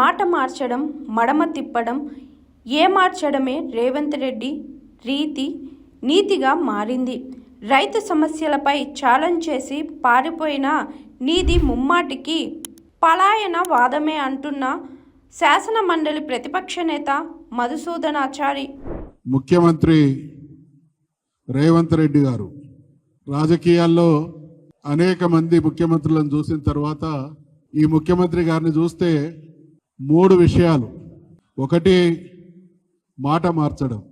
మాట మార్చడం మడమ తిప్పడం ఏ మార్చడమే రేవంత్ రెడ్డి రీతి నీతిగా మారింది. రైతు సమస్యలపై ఛాలెంజ్ చేసి పారిపోయిన నీది ముమ్మాటికి పలాయన వాదమే అంటున్న శాసన మండలి ప్రతిపక్ష నేత మధుసూదనాచారి ముఖ్యమంత్రి రేవంత్ రెడ్డి గారు రాజకీయాల్లో అనేక మంది ముఖ్యమంత్రులను చూసిన తర్వాత ఈ ముఖ్యమంత్రి గారిని చూస్తే మూడు విషయాలు. ఒకటి మాట మార్చడం.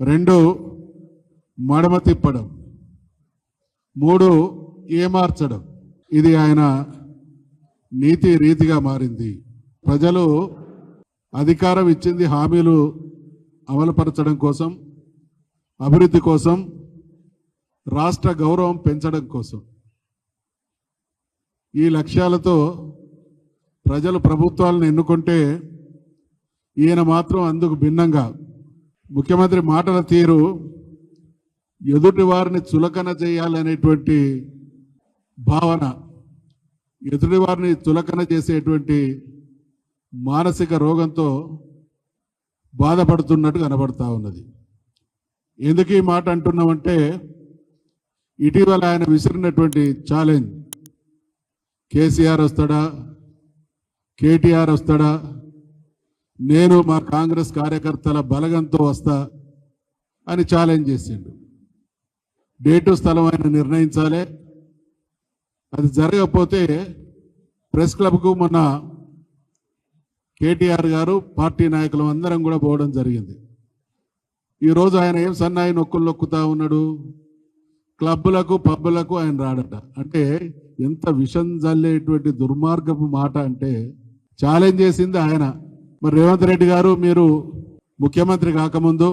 రెండు మడమ తిప్పడం. మూడు ఏమార్చడం. ఇది ఆయన నీతి రీతిగా మారింది. ప్రజలు అధికారం ఇచ్చింది హామీలు అమలుపరచడం కోసం అభివృద్ధి కోసం రాష్ట్ర గౌరవం పెంచడం కోసం. ఈ లక్ష్యాలతో ప్రజలు ప్రభుత్వాలను ఎన్నుకుంటే ఈయన మాత్రం అందుకు భిన్నంగా. ముఖ్యమంత్రి మాటల తీరు ఎదుటి వారిని చులకన చేయాలనేటువంటి భావన ఎదుటి వారిని చులకన చేసేటువంటి మానసిక రోగంతో బాధపడుతున్నట్టు కనబడతా ఉన్నది. ఎందుకు ఈ మాట అంటున్నామంటే ఇటీవల ఆయన విసిరినటువంటి ఛాలెంజ్ కేసీఆర్ వస్తాడా? కేటీఆర్ వస్తాడా? నేను మా కాంగ్రెస్ కార్యకర్తల బలగంతో వస్తా అని ఛాలెంజ్ చేసిండు. డేటు స్థలం ఆయన నిర్ణయించాలి. అది జరగకపోతే ప్రెస్ క్లబ్కు మొన్న కేటీఆర్ గారు పార్టీ నాయకులు అందరం కూడా పోవడం జరిగింది. ఈరోజు ఆయన ఏం సన్నాయి నొక్కులు నొక్కుతా ఉన్నాడు? క్లబ్బులకు పబ్బులకు ఆయన రాడట. అంటే ఎంత విషం జల్లేటువంటి దుర్మార్గపు మాట అంటే ఛాలెంజ్ చేసింది ఆయన. మరి రేవంత్ రెడ్డి గారు మీరు ముఖ్యమంత్రి కాకముందు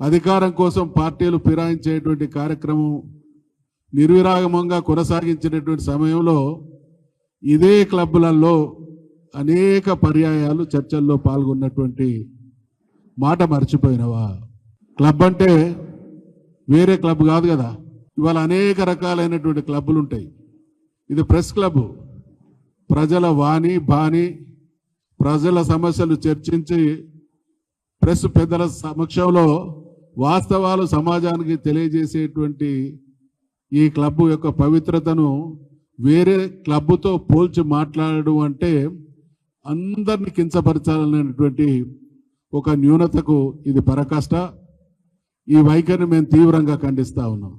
అధికారం కోసం పార్టీలు ఫిరాయించేటువంటి కార్యక్రమం నిర్విరాగమంగా కొనసాగించినటువంటి సమయంలో ఇదే క్లబ్బులలో అనేక పర్యాయాలు చర్చల్లో పాల్గొన్నటువంటి మాట మర్చిపోయినవా? క్లబ్ అంటే వేరే క్లబ్ కాదు కదా. ఇవాళ అనేక రకాలైనటువంటి క్లబ్బులు ఉంటాయి ఇది ప్రెస్ క్లబ్. ప్రజల వాణి బాణి ప్రజల సమస్యలు చర్చించి ప్రెస్ పెద్దల సమక్షంలో వాస్తవాలు సమాజానికి తెలియజేసేటువంటి ఈ క్లబ్ యొక్క పవిత్రతను వేరే క్లబ్తో పోల్చి మాట్లాడడం అంటే అందరిని కించపరచాలనేటువంటి ఒక న్యూనతకు ఇది పరకాష్ట. ఈ వైఖరిని మేము తీవ్రంగా ఖండిస్తూ ఉన్నాం.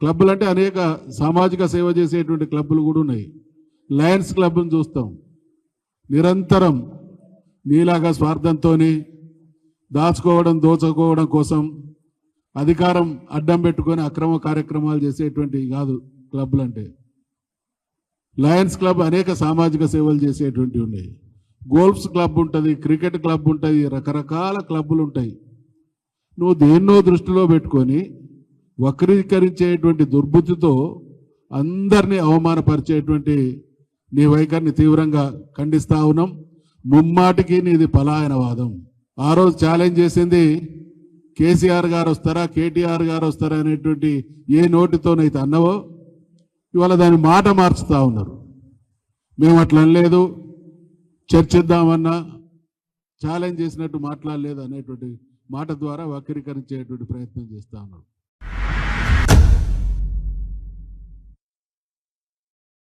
క్లబ్బులు అంటే అనేక సామాజిక సేవ చేసేటువంటి క్లబ్బులు కూడా ఉన్నాయి. లయన్స్ క్లబ్ను చూస్తాం. నిరంతరం నీలాగా స్వార్థంతో దాచుకోవడం దోచుకోవడం కోసం అధికారం అడ్డం పెట్టుకొని అక్రమ కార్యక్రమాలు చేసేటువంటి కాదు క్లబ్లు అంటే లయన్స్ క్లబ్ అనేక సామాజిక సేవలు చేసేటువంటి ఉన్నాయి. గోల్ఫ్స్ క్లబ్ ఉంటుంది క్రికెట్ క్లబ్ ఉంటుంది రకరకాల క్లబ్బులు ఉంటాయి. నువ్వు దేన్నో దృష్టిలో పెట్టుకొని వక్రీకరించేటువంటి దుర్బుద్ధితో అందరినీ అవమానపరిచేటువంటి నీ వైఖరిని తీవ్రంగా ఖండిస్తా ఉన్నాం. ముమ్మాటికి నీది పలాయనవాదం. ఆ రోజు ఛాలెంజ్ చేసింది కేసీఆర్ గారు వస్తారా కేటీఆర్ గారు వస్తారా అనేటువంటి ఏ నోటితోనైతే అన్నవో ఇవాళ దాని మాట మార్చుతా ఉన్నారు. మేము అట్లా అనలేదు. చర్చిద్దామన్నా ఛాలెంజ్ చేసినట్టు మాట్లాడలేదు అనేటువంటి మాట ద్వారా వక్రీకరించేటువంటి ప్రయత్నం చేస్తా ఉన్నారు.